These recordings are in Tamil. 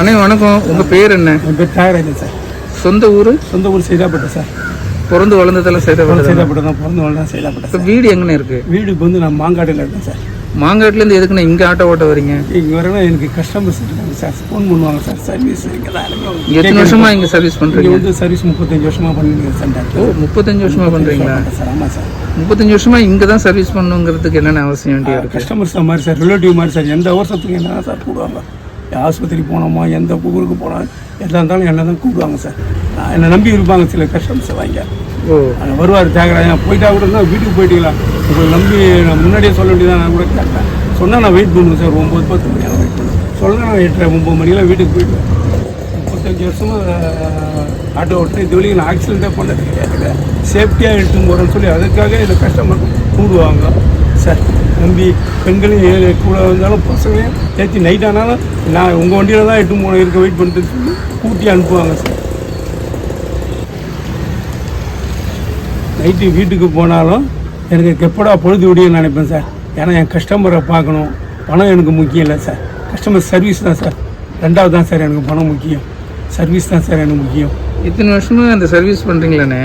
அண்ணே வணக்கம். உங்கள் பேர் என்ன? என் பேர் தியாகராஜன் சார். சொந்த ஊர்? சொந்த ஊர் சைதாப்பட்டை சார். பிறந்து வளர்ந்ததெல்லாம் செய்தப்பட்டது சைதாப்பட்டை தான் பிறந்த தான் சைதாப்பட்டை இப்போ சார். வீடு எங்கண்ணே இருக்குது வீடு இப்போ வந்து நான் மாங்காட்டில் இருக்கேன் சார். மாங்காட்டுலேருந்து எதுக்குண்ணே இங்கே ஆட்டோ ஓட்ட வரீங்க? இங்கே வரணும் எனக்கு கஸ்டமர்ஸ் இருக்காங்க சார். ஃபோன் பண்ணுவாங்க சார். சர்வீஸ் இங்கே தான் எத்தனை வருஷமாக இங்கே சர்வீஸ் இங்கே பண்ணுறீங்க வந்து சர்வீஸ் முப்பத்தஞ்சு வருஷமாக பண்ணிருக்கேன் சார் ஓ முப்பத்தஞ்சு வருஷமாக பண்ணுறீங்களா சார். ஆமாம் சார். முப்பத்தஞ்சு வருஷமாக இங்கே தான் சர்வீஸ் பண்ணணுங்கிறதுக்கு என்னென்ன அவசியம் வேண்டியா இருக்குது கஸ்டமர்ஸ் மாதிரி சார் ரிலேட்டிவ் மாதிரி சார். எந்த வருஷத்துக்கு என்ன சார் கூடுவாங்க ஆஸ்பத்திரி போனோமா எந்த ஊருக்கு போனோம் எதாக இருந்தாலும் என்ன தான் கூப்பிடுவாங்க சார். என்னை நம்பி இருப்பாங்க சில கஸ்டமர்ஸ் வாங்க. ஓ. அங்கே வருவார் தியாகராஜன் போயிட்டா கூட இருந்தால் வீட்டுக்கு போயிட்டீங்களா? உங்களை நம்பி நான் முன்னாடியே சொல்ல வேண்டியதான் நான் கூட கேட்டேன். சொன்னால் நான் வெயிட் பண்ணுவேன் சார் ஒம்பது பத்து மணி நேரம் வெயிட் பண்ணுவேன் சொல்ல நான் எட்டரை ஒம்பது மணிக்கெல்லாம் வீட்டுக்கு போயிடுவேன். முப்பத்தஞ்சு வருஷமாக ஆட்டோ ஓட்டுறேன். இது வரைக்கும் நான் ஆக்சிடெண்ட்டே பண்ணது கிடையாது. சேஃப்டியாக எடுத்துன்னு போகிறேன்னு சொல்லி அதுக்காக இந்த கஸ்டமர் கூடுவாங்க சார் நம்பி பெண்களையும் ஏ- கூட வந்தாலும் பசங்களையும் ஏற்றி நைட் ஆனாலும் நான் உங்கள் வண்டியில் தான் எட்டு மூணு இருக்க வெயிட் பண்ணிட்டு சொல்லி கூட்டி அனுப்புவாங்க சார் நைட்டு வீட்டுக்கு போனாலும் எனக்கு எப்படா பொழுது விடியும் நினைப்பேன் சார் ஏன்னா என் கஸ்டமரை பார்க்கணும். பணம் எனக்கு முக்கியம் இல்லை சார் கஸ்டமர் சர்வீஸ் தான் சார் ரெண்டாவது தான் சார் எனக்கு பணம் முக்கியம். சர்வீஸ் தான் சார் எனக்கு முக்கியம். இத்தனை வருஷமாக இந்த சர்வீஸ் பண்ணுறீங்களாண்ணே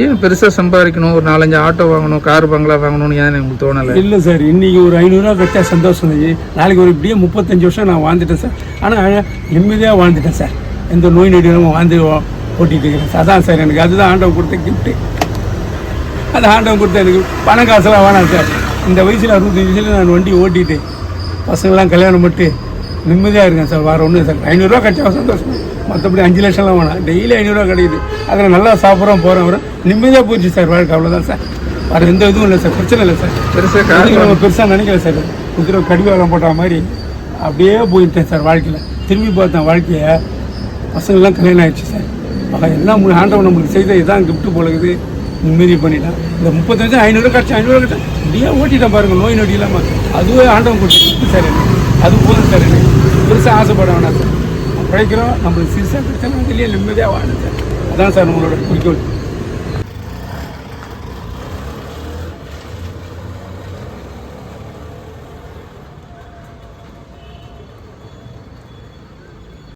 ஏன் பெருசாக சம்பாதிக்கணும்? ஒரு நாலஞ்சு ஆட்டோ வாங்கணும் கார் பங்களா வாங்கணும்னு ஏன் உங்களுக்கு தோணலை? இல்லை சார் இன்னைக்கு ஒரு ஐநூறுரூவா கட்டா சந்தோஷம் நாளைக்கு ஒரு இப்படியே முப்பத்தஞ்சு வருஷம் நான் வாழ்ந்துட்டேன் சார் ஆனால் நிம்மதியாக வாழ்ந்துட்டேன் சார் எந்த நோய் நொடி இல்லாமல் வாழ்ந்து ஓ- ஓட்டிட்டு இருக்கிறேன் சார் அதான் சார் எனக்கு. அதுதான் ஆண்டவன் கொடுத்த கிஃப்ட்டு அது ஆண்டவன் கொடுத்த எனக்கு. பணம் காசெல்லாம் வேணாம் சார் இந்த வயசில் அறுபத்தஞ்சு வயசில் நான் வண்டி ஓட்டிட்டு பசங்களாம் கல்யாணம் பண்ணிட்டு நிம்மதியாக இருக்கேன் சார். வாரம் ஒன்று சார். ஐநூறுரூவா கட்டா சந்தோஷம். மற்றபடி அஞ்சு லட்சம்லாம் வேணாம். டெய்லி ஐநூறுரூவா கிடைக்குது. அதில் நல்லா சாப்பிட்றோம் போகிறோம் வரோம். நிம்மதியாக போச்சு சார் வாழ்க்கை. அவ்வளோதான் சார். வேறு எந்த இதுவும் இல்லை சார். பிரச்சனை இல்லை சார். பெருசாக நம்ம பெருசாக நினைக்கல சார். குதிரை கடிவாளம் போட்ட மாதிரி அப்படியே போயிட்டேன் சார் வாழ்க்கையில். திரும்பி பார்த்தேன் வாழ்க்கையை. பசங்கள்லாம் கல்யாணம் ஆயிடுச்சு சார். எல்லாம் மு- ஆண்டவன் நம்மளுக்கு செய்த இதான் கிஃப்ட் போலகுது நிம்மதி பண்ணிட்டேன் இந்த முப்பத்தஞ்சு ஐநூறு கட்சி ஐநூறு கட்சி இப்படியே ஓட்டிட்டேன் பாருங்க நோய் நொடி இல்லாமல் அதுவே ஆண்டவன் கொடுத்து gift சார். அது போதும் சார். எனக்கு பெருசாக ஆசைப்பட வேணாம் சார். பிழைக்கிறோம் நம்மளுக்கு சிறுசாக பிரச்சனை இல்லையே நிம்மதியாக வாழணும் சார். அதான் சார் நம்மளோட குறிக்கோள்.